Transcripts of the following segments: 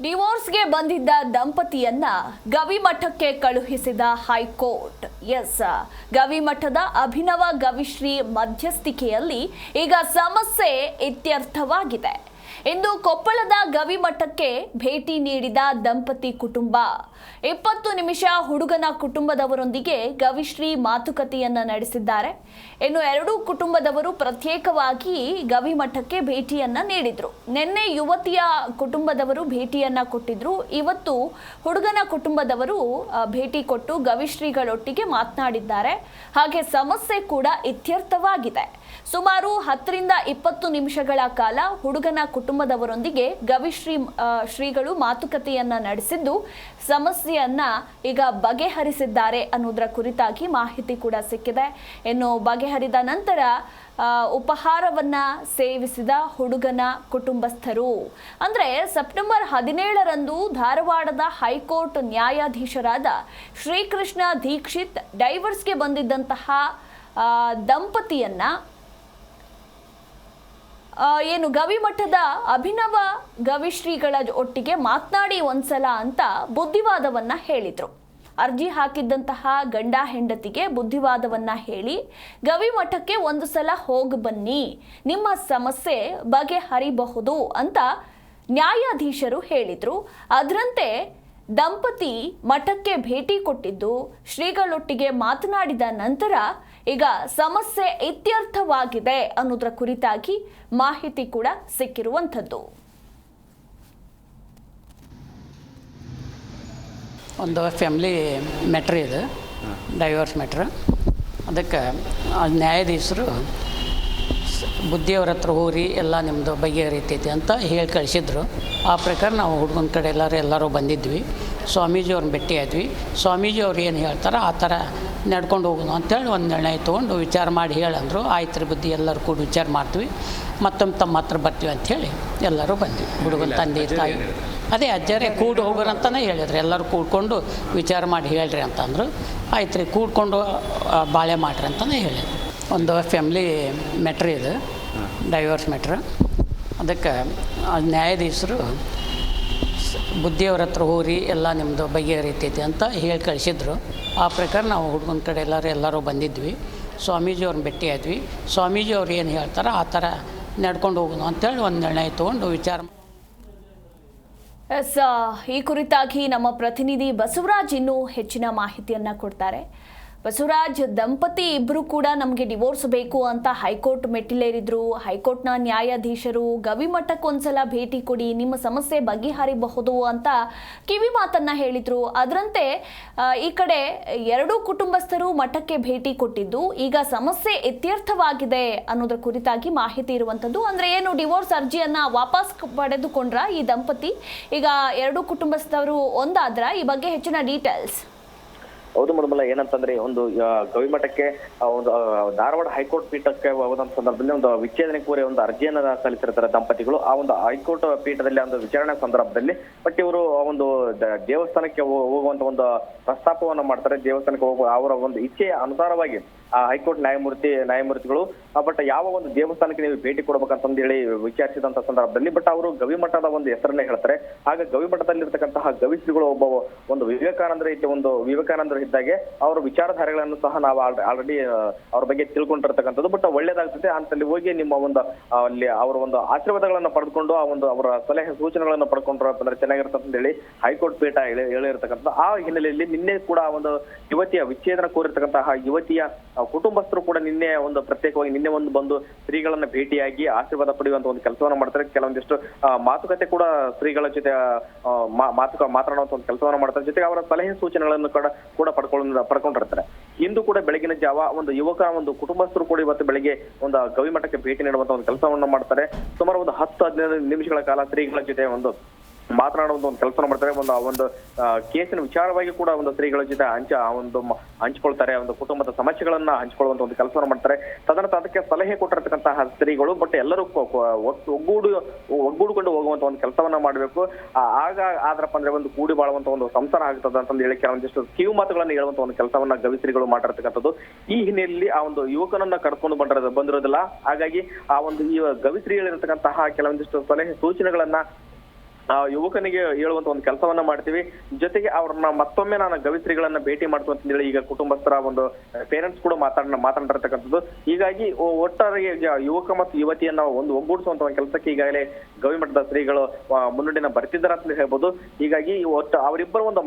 ಡಿವೋರ್ಸ್ಗೆ ಬಂದಿದ್ದ ದಂಪತಿಯನ್ನ ಗವಿಮಠಕ್ಕೆ ಕಳುಹಿಸಿದ ಹೈಕೋರ್ಟ್. ಎಸ್ ಗವಿಮಠದ ಅಭಿನವ ಗವಿಶ್ರೀ ಮಧ್ಯಸ್ಥಿಕೆಯಲ್ಲಿ ಈಗ ಸಮಸ್ಯೆ ಇತ್ಯರ್ಥವಾಗಿದೆ. ಇಂದು ಕೊಪ್ಪಳದ ಗವಿಮಠಕ್ಕೆ ಭೇಟಿ ನೀಡಿದ ದಂಪತಿ ಕುಟುಂಬ. ಇಪ್ಪತ್ತು ನಿಮಿಷ ಹುಡುಗನ ಕುಟುಂಬದವರೊಂದಿಗೆ ಗವಿಶ್ರೀ ಮಾತುಕತೆಯನ್ನ ನಡೆಸಿದ್ದಾರೆ. ಇನ್ನು ಎರಡೂ ಕುಟುಂಬದವರು ಪ್ರತ್ಯೇಕವಾಗಿ ಗವಿಮಠಕ್ಕೆ ಭೇಟಿಯನ್ನ ನೀಡಿದ್ರು. ನಿನ್ನೆ ಯುವತಿಯ ಕುಟುಂಬದವರು ಭೇಟಿಯನ್ನ ಕೊಟ್ಟಿದ್ರು. ಇವತ್ತು ಹುಡುಗನ ಕುಟುಂಬದವರು ಭೇಟಿ ಕೊಟ್ಟು ಗವಿಶ್ರೀಗಳೊಟ್ಟಿಗೆ ಮಾತನಾಡಿದ್ದಾರೆ. ಹಾಗೆ ಸಮಸ್ಯೆ ಕೂಡ ಇತ್ಯರ್ಥವಾಗಿದೆ. ಸುಮಾರು ಹತ್ತರಿಂದ ಇಪ್ಪತ್ತು ನಿಮಿಷಗಳ ಕಾಲ ಹುಡುಗನ ಕುಟುಂಬದವರೊಂದಿಗೆ ಗವಿಶ್ರೀ ಶ್ರೀಗಳು ಮಾತುಕತೆಯನ್ನ ನಡೆಸಿದ್ದು, ಸಮಸ್ಯೆಯನ್ನ ಈಗ ಬಗೆಹರಿಸಿದ್ದಾರೆ ಅನ್ನೋದರ ಕುರಿತಾಗಿ ಮಾಹಿತಿ ಕೂಡ ಸಿಕ್ಕಿದೆ. ಇನ್ನು ಬಗೆಹರಿದ ನಂತರ ಉಪಹಾರವನ್ನ ಸೇವಿಸಿದ ಹುಡುಗನ ಕುಟುಂಬಸ್ಥರು. ಅಂದ್ರೆ ಸೆಪ್ಟೆಂಬರ್ ಹದಿನೇಳರಂದು ಧಾರವಾಡದ ಹೈಕೋರ್ಟ್ ನ್ಯಾಯಾಧೀಶರಾದ ಶ್ರೀಕೃಷ್ಣ ದೀಕ್ಷಿತ್ ಡೈವರ್ಸ್ಗೆ ಬಂದಿದ್ದಂತಹ ದಂಪತಿಯನ್ನ ಏನು ಗವಿಮಠದ ಅಭಿನವ ಗವಿಶ್ರೀಗಳ ಒಟ್ಟಿಗೆ ಮಾತನಾಡಿ ಒಂದ್ಸಲ ಅಂತ ಬುದ್ಧಿವಾದವನ್ನ ಹೇಳಿದ್ರು. ಅರ್ಜಿ ಹಾಕಿದ್ದಂತಹ ಗಂಡ ಹೆಂಡತಿಗೆ ಬುದ್ಧಿವಾದವನ್ನ ಹೇಳಿ ಗವಿಮಠಕ್ಕೆ ಒಂದು ಸಲ ಹೋಗಿ ಬನ್ನಿ, ನಿಮ್ಮ ಸಮಸ್ಯೆ ಬಗೆಹರಿಬಹುದು ಅಂತ ನ್ಯಾಯಾಧೀಶರು ಹೇಳಿದ್ರು. ಅದರಂತೆ ದಂಪತಿ ಮಠಕ್ಕೆ ಭೇಟಿ ಕೊಟ್ಟಿದ್ದು ಶ್ರೀಗಳೊಟ್ಟಿಗೆ ಮಾತನಾಡಿದ ನಂತರ ಈಗ ಸಮಸ್ಯೆ ಇತ್ಯರ್ಥವಾಗಿದೆ ಅನ್ನೋದರ ಕುರಿತಾಗಿ ಮಾಹಿತಿ ಕೂಡ ಸಿಕ್ಕಿರುವಂಥದ್ದು. ಒಂದು ಫ್ಯಾಮ್ಲಿ ಮ್ಯಾಟ್ರ್ ಇದು. ಡೈವರ್ಸ್ ಮ್ಯಾಟ್ರ್ ಅದಕ್ಕೆ ನ್ಯಾಯಾಧೀಶರು ಬುದ್ಧಿಯವ್ರ ಹತ್ರ ಹೋಗ್ರಿ ಎಲ್ಲ ನಿಮ್ಮದು ಬಗೆಹರಿತೈತಿ ಅಂತ ಹೇಳಿ ಕಳಿಸಿದ್ರು. ಆ ಪ್ರಕಾರ ನಾವು ಹುಡುಗನ ಕಡೆ ಎಲ್ಲರೂ ಎಲ್ಲರೂ ಬಂದಿದ್ವಿ. ಸ್ವಾಮೀಜಿಯವ್ರನ್ನ ಭೇಟಿ ಆದ್ವಿ. ಸ್ವಾಮೀಜಿ ಅವ್ರು ಏನು ಹೇಳ್ತಾರೆ ಆ ಥರ ನಡ್ಕೊಂಡು ಹೋಗೋದು ಅಂತೇಳಿ ಒಂದು ನಿರ್ಣಯ ತೊಗೊಂಡು ವಿಚಾರ ಮಾಡಿ ಹೇಳಂದ್ರು. ಆಯ್ತು ರೀ ಬುದ್ಧಿ ಎಲ್ಲರೂ ಕೂಡ ವಿಚಾರ ಮಾಡ್ತೀವಿ. ಮತ್ತೊಮ್ಮೆ ತಮ್ಮ ಹತ್ರ ಬರ್ತೀವಿ ಅಂಥೇಳಿ ಎಲ್ಲರೂ ಬಂದ್ವಿ. ಹುಡುಗನ ತಂದೆ ತಾಯಿ. ಅದೇ ಅಜ್ಜರೇ ಕೂಡಿ ಹೋಗೋರಂತಲೇ ಹೇಳಿದ್ರು. ಎಲ್ಲರೂ ಕೂಡ್ಕೊಂಡು ವಿಚಾರ ಮಾಡಿ ಹೇಳ್ರಿ ಅಂತಂದರು. ಆಯ್ತು ರೀ ಕೂಡ್ಕೊಂಡು ಬಾಳೆ ಮಾಡ್ರಿ ಅಂತಲೇ ಹೇಳಿದ್ರು. ಒಂದು ಫ್ಯಾಮ್ಲಿ ಮ್ಯಾಟ್ರ್ ಇದು. ಡೈವರ್ಸ್ ಮ್ಯಾಟ್ರ್ ಅದಕ್ಕೆ ನ್ಯಾಯಾಧೀಶರು ಬುದ್ಧಿಯವ್ರ ಹತ್ರ ಹೋಗ್ರಿ, ಎಲ್ಲ ನಿಮ್ಮದು ಬಗೆಹರಿತೈತಿ ಅಂತ ಹೇಳಿ ಕಳಿಸಿದ್ರು. ಆ ಪ್ರಕಾರ ನಾವು ಹುಡುಗನ ಕಡೆ ಎಲ್ಲರೂ ಎಲ್ಲರೂ ಬಂದಿದ್ವಿ. ಸ್ವಾಮೀಜಿಯವ್ರನ್ನ ಭೇಟಿ ಆದ್ವಿ. ಸ್ವಾಮೀಜಿ ಅವ್ರು ಏನು ಹೇಳ್ತಾರೆ, ಆ ಥರ ನಡ್ಕೊಂಡು ಹೋಗೋಣ ಅಂತೇಳಿ ಒಂದು ನಿರ್ಣಯ ತೊಗೊಂಡು ವಿಚಾರ ಎಸ್ ಈ ಕುರಿತಾಗಿ ನಮ್ಮ ಪ್ರತಿನಿಧಿ ಬಸವರಾಜ್ ಇನ್ನೂ ಹೆಚ್ಚಿನ ಮಾಹಿತಿಯನ್ನು ಕೊಡ್ತಾರೆ. ಬಸವರಾಜ್ ದಂಪತಿ ಇಬ್ಬರು ಕೂಡ ನಮಗೆ ಡಿವೋರ್ಸ್ ಬೇಕು ಅಂತ ಹೈಕೋರ್ಟ್ ಮೆಟ್ಟಿಲೇರಿದ್ರು. ಹೈಕೋರ್ಟ್ನ ನ್ಯಾಯಾಧೀಶರು ಗವಿಮಠಕ್ಕೆ ಒಂದ್ಸಲ ಭೇಟಿ ಕೊಡಿ, ನಿಮ್ಮ ಸಮಸ್ಯೆ ಬಗೆಹರಿಬಹುದು ಅಂತ ಕಿವಿ ಮಾತನ್ನ ಹೇಳಿದ್ರು. ಅದರಂತೆ ಈ ಕಡೆ ಎರಡೂ ಕುಟುಂಬಸ್ಥರು ಮಠಕ್ಕೆ ಭೇಟಿ ಕೊಟ್ಟಿದ್ದು. ಈಗ ಸಮಸ್ಯೆ ಇತ್ಯರ್ಥವಾಗಿದೆ ಅನ್ನೋದ್ರ ಕುರಿತಾಗಿ ಮಾಹಿತಿ ಇರುವಂತದ್ದು ಅಂದ್ರೆ ಏನು ಡಿವೋರ್ಸ್ ಅರ್ಜಿಯನ್ನ ವಾಪಸ್ ಪಡೆದುಕೊಂಡ್ರ ಈ ದಂಪತಿ? ಈಗ ಎರಡೂ ಕುಟುಂಬಸ್ಥರು ಒಂದಾದ್ರ? ಈ ಬಗ್ಗೆ ಹೆಚ್ಚಿನ ಡೀಟೇಲ್ಸ್ ಹೌದು ಮಡಮಲ್ಲ ಏನಂತಂದ್ರೆ ಒಂದು ಗವಿಮಠಕ್ಕೆ ಒಂದು ಧಾರವಾಡ ಹೈಕೋರ್ಟ್ ಪೀಠಕ್ಕೆ ಹೋದಂತ ಸಂದರ್ಭದಲ್ಲಿ ಒಂದು ವಿಚ್ಛೇದನೆ ಕೋರಿ ಒಂದು ಅರ್ಜಿಯನ್ನ ಸಲ್ಲಿಸಿರ್ತಾರೆ ದಂಪತಿಗಳು. ಆ ಒಂದು ಹೈಕೋರ್ಟ್ ಪೀಠದಲ್ಲಿ ಒಂದು ವಿಚಾರಣೆ ಸಂದರ್ಭದಲ್ಲಿ, ಬಟ್ ಇವರು ಒಂದು ದೇವಸ್ಥಾನಕ್ಕೆ ಹೋಗುವಂತ ಒಂದು ಪ್ರಸ್ತಾಪವನ್ನು ಮಾಡ್ತಾರೆ. ದೇವಸ್ಥಾನಕ್ಕೆ ಹೋಗುವ ಅವರ ಒಂದು ಇಚ್ಛೆಯ ಅನುಸಾರವಾಗಿ ಹೈಕೋರ್ಟ್ ನ್ಯಾಯಮೂರ್ತಿ, ನ್ಯಾಯಮೂರ್ತಿಗಳು ಬಟ್ ಯಾವ ಒಂದು ದೇವಸ್ಥಾನಕ್ಕೆ ನೀವು ಭೇಟಿ ಕೊಡ್ಬೇಕಂತಂದು ಹೇಳಿ ವಿಚಾರಿಸಿದಂತ ಸಂದರ್ಭದಲ್ಲಿ, ಬಟ್ ಅವರು ಗವಿಮಠದ ಒಂದು ಹೆಸರನ್ನೇ ಹೇಳ್ತಾರೆ. ಆಗ ಗವಿಮಠದಲ್ಲಿರ್ತಕ್ಕಂತಹ ಗವಿಶ್ರೀಗಳು ಒಬ್ಬ ಒಂದು ವಿವೇಕಾನಂದ ರೀತಿ ಒಂದು ವಿವೇಕಾನಂದರು ಇದ್ದಾಗೆ, ಅವರ ವಿಚಾರಧಾರೆಗಳನ್ನು ಸಹ ನಾವು ಆಲ್ರೆಡಿ ಅವ್ರ ಬಗ್ಗೆ ತಿಳ್ಕೊಂಡಿರ್ತಕ್ಕಂಥದ್ದು, ಬಟ್ ಒಳ್ಳೇದಾಗ್ತದೆ. ಅಂತಲ್ಲಿ ಹೋಗಿ ನಿಮ್ಮ ಒಂದು ಅಲ್ಲಿ ಅವರ ಒಂದು ಆಶೀರ್ವಾದಗಳನ್ನು ಪಡೆದುಕೊಂಡು, ಆ ಒಂದು ಅವರ ಸಲಹೆ ಸೂಚನೆಗಳನ್ನು ಪಡ್ಕೊಂಡ್ರೆ ಅಂತ ಹೇಳಿ ಹೈಕೋರ್ಟ್ ಪೀಠ ಹೇಳಿ, ಹೇಳಿರ್ತಕ್ಕಂಥ ಆ ಹಿನ್ನೆಲೆಯಲ್ಲಿ ನಿನ್ನೆ ಕೂಡ ಒಂದು ಯುವತಿಯ ವಿಚ್ಛೇದನ ಕೋರಿರ್ತಕ್ಕಂತಹ ಯುವತಿಯ ಕುಟುಂಬಸ್ಥರು ಕೂಡ ನಿನ್ನೆ ಒಂದು ಪ್ರತ್ಯೇಕವಾಗಿ ನಿನ್ನೆ ಒಂದು ಬಂದು ಶ್ರೀಗಳನ್ನ ಭೇಟಿಯಾಗಿ ಆಶೀರ್ವಾದ ಪಡೆಯುವಂತ ಒಂದು ಕೆಲಸವನ್ನ ಮಾಡ್ತಾರೆ. ಕೆಲವೊಂದಿಷ್ಟು ಮಾತುಕತೆ ಕೂಡ ಶ್ರೀಗಳ ಜೊತೆ ಮಾತುಕ, ಮಾತನಾಡುವಂತ ಒಂದು ಕೆಲಸವನ್ನ ಮಾಡ್ತಾರೆ. ಜೊತೆಗೆ ಅವರ ಸಲಹೆ ಸೂಚನೆಗಳನ್ನು ಕೂಡ ಕೂಡ ಪಡ್ಕೊಂಡು, ಪಡ್ಕೊಂಡಿರ್ತಾರೆ. ಇಂದು ಕೂಡ ಬೆಳಗಿನ ಜಾವ ಒಂದು ಯುವಕ, ಒಂದು ಕುಟುಂಬಸ್ಥರು ಕೂಡ ಇವತ್ತು ಬೆಳಿಗ್ಗೆ ಒಂದು ಗವಿಮಠಕ್ಕೆ ಭೇಟಿ ನೀಡುವಂತ ಒಂದು ಕೆಲಸವನ್ನ ಮಾಡ್ತಾರೆ. ಸುಮಾರು ಒಂದು ಹತ್ತು ಹದಿನೈದು ನಿಮಿಷಗಳ ಕಾಲ ಶ್ರೀಗಳ ಜೊತೆ ಒಂದು ಮಾತನಾಡುವಂತ ಒಂದು ಕೆಲಸ ಮಾಡ್ತಾರೆ. ಒಂದು ಆ ಒಂದು ಕೇಸಿನ ವಿಚಾರವಾಗಿ ಕೂಡ ಒಂದು ಸ್ತ್ರೀಗಳ ಜೊತೆ ಹಂಚ ಆ ಒಂದು ಹಂಚಿಕೊಳ್ತಾರೆ. ಒಂದು ಕುಟುಂಬದ ಸಮಸ್ಯೆಗಳನ್ನ ಹಂಚಿಕೊಳ್ಳುವಂತ ಒಂದು ಕೆಲಸವನ್ನು ಮಾಡ್ತಾರೆ. ತದನಂತರ ಅದಕ್ಕೆ ಸಲಹೆ ಕೊಟ್ಟಿರತಕ್ಕಂತಹ ಸ್ತ್ರೀಗಳು, ಬಟ್ ಎಲ್ಲರೂ ಒಗ್ಗೂಡು, ಒಗ್ಗೂಡಿಕೊಂಡು ಹೋಗುವಂತ ಒಂದು ಕೆಲಸವನ್ನ ಮಾಡಬೇಕು. ಆಗ ಆದ್ರಪ್ಪ ಅಂದ್ರೆ ಒಂದು ಕೂಡಿ ಬಾಳುವಂತ ಒಂದು ಸಂಸಾರ ಆಗ್ತದೆ ಅಂತಂದು ಹೇಳಿ ಕೆಲವೊಂದಿಷ್ಟು ಕಿವು ಮಾತುಗಳನ್ನು ಹೇಳುವಂತ ಒಂದು ಕೆಲಸವನ್ನ ಗವಿಸ್ತ್ರೀಗಳು ಮಾಡಿರ್ತಕ್ಕಂಥದ್ದು. ಈ ಹಿನ್ನೆಲೆಯಲ್ಲಿ ಆ ಒಂದು ಯುವಕನನ್ನ ಕರ್ಕೊಂಡು ಬಂದಿರೋದು ಬಂದಿರೋದಿಲ್ಲ. ಹಾಗಾಗಿ ಆ ಒಂದು ಈ ಗವಿಸ್ತ್ರೀಗಳಿರ್ತಕ್ಕಂತಹ ಕೆಲವೊಂದಿಷ್ಟು ಸಲಹೆ ಸೂಚನೆಗಳನ್ನ ಆ ಯುವಕನಿಗೆ ಹೇಳುವಂತ ಒಂದು ಕೆಲಸವನ್ನ ಮಾಡ್ತೀವಿ. ಜೊತೆಗೆ ಅವ್ರನ್ನ ಮತ್ತೊಮ್ಮೆ ನಾನು ಗವಿಶ್ರೀಗಳನ್ನ ಭೇಟಿ ಮಾಡ್ತು ಹೇಳಿ ಈಗ ಕುಟುಂಬಸ್ಥರ ಒಂದು ಪೇರೆಂಟ್ಸ್ ಕೂಡ ಮಾತಾಡ ಮಾತಾಡಿರ್ತಕ್ಕಂಥದ್ದು ಹೀಗಾಗಿ ಒಟ್ಟಾರೆ ಯುವಕ ಮತ್ತು ಯುವತಿಯನ್ನ ಒಂದು ಒಗ್ಗೂಡಿಸುವಂತ ಒಂದು ಕೆಲಸಕ್ಕೆ ಈಗಾಗಲೇ ಗವಿಮಠದ ಶ್ರೀಗಳು ಮುನ್ನುಡಿನ ಬರ್ತಿದ್ದಾರೆ ಅಂತ ಹೇಳ್ಬೋದು. ಹೀಗಾಗಿ ಒಟ್ಟು ಅವರಿಬ್ಬರ ಒಂದು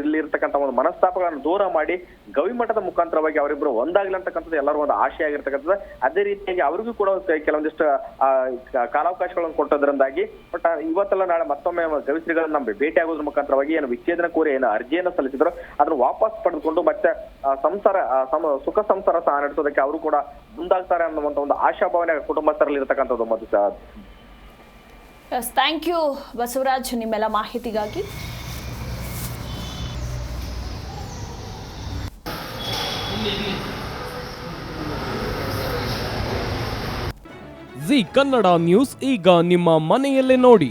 ಇಲ್ಲಿ ಇರ್ತಕ್ಕಂಥ ಒಂದು ಮನಸ್ತಾಪಗಳನ್ನು ದೂರ ಮಾಡಿ ಗವಿಮಠದ ಮುಖಾಂತರವಾಗಿ ಅವರಿಬ್ಬರು ಒಂದಾಗ್ಲಿ ಅಂತಕ್ಕಂಥದ್ದು ಎಲ್ಲರೂ ಒಂದು ಆಶೆ ಆಗಿರ್ತಕ್ಕಂಥದ್ದು. ಅದೇ ರೀತಿಯಾಗಿ ಅವರಿಗೂ ಕೂಡ ಕೆಲವೊಂದಿಷ್ಟು ಕಾಲಾವಕಾಶಗಳನ್ನು ಕೊಟ್ಟದ್ರಿಂದಾಗಿ ಬಟ್ ಇವತ್ತೆಲ್ಲ ನಾಳೆ ಮತ್ತೊಮ್ಮೆ ಗವಿಶ್ರೀಗಳನ್ನ ನಮ್ಮ ಭೇಟಿ ಆಗೋದ್ರ ಮುಖಾಂತರವಾಗಿ ಏನು ವಿಚ್ಛೇದನ ಕೋರಿ ಏನು ಅರ್ಜಿಯನ್ನು ಸಲ್ಲಿಸಿದ್ರು ಅದನ್ನು ವಾಪಸ್ ಪಡೆದುಕೊಂಡು ಮತ್ತೆ ಸಂಸಾರ ಸುಖ ಸಂಸಾರ ಸಹ ನಡೆಸೋದಕ್ಕೆ ಅವರು ಕೂಡ ಮುಂದಾಗ್ತಾರೆ ಅನ್ನುವಂತ ಒಂದು ಆಶಾಭಾವನೆ ಕುಟುಂಬಸ್ಥರಲ್ಲಿ ಇರತಕ್ಕಂಥದ್ದು ಮಧು ಸಹ ಥ್ಯಾಂಕ್ ಯು ಬಸವರಾಜ್ ನಿಮ್ಮೆಲ್ಲ ಮಾಹಿತಿಗಾಗಿ. ಜಿ ಕನ್ನಡ ನ್ಯೂಸ್ ಈಗ ನಿಮ್ಮ ಮನೆಯಲ್ಲೇ ನೋಡಿ.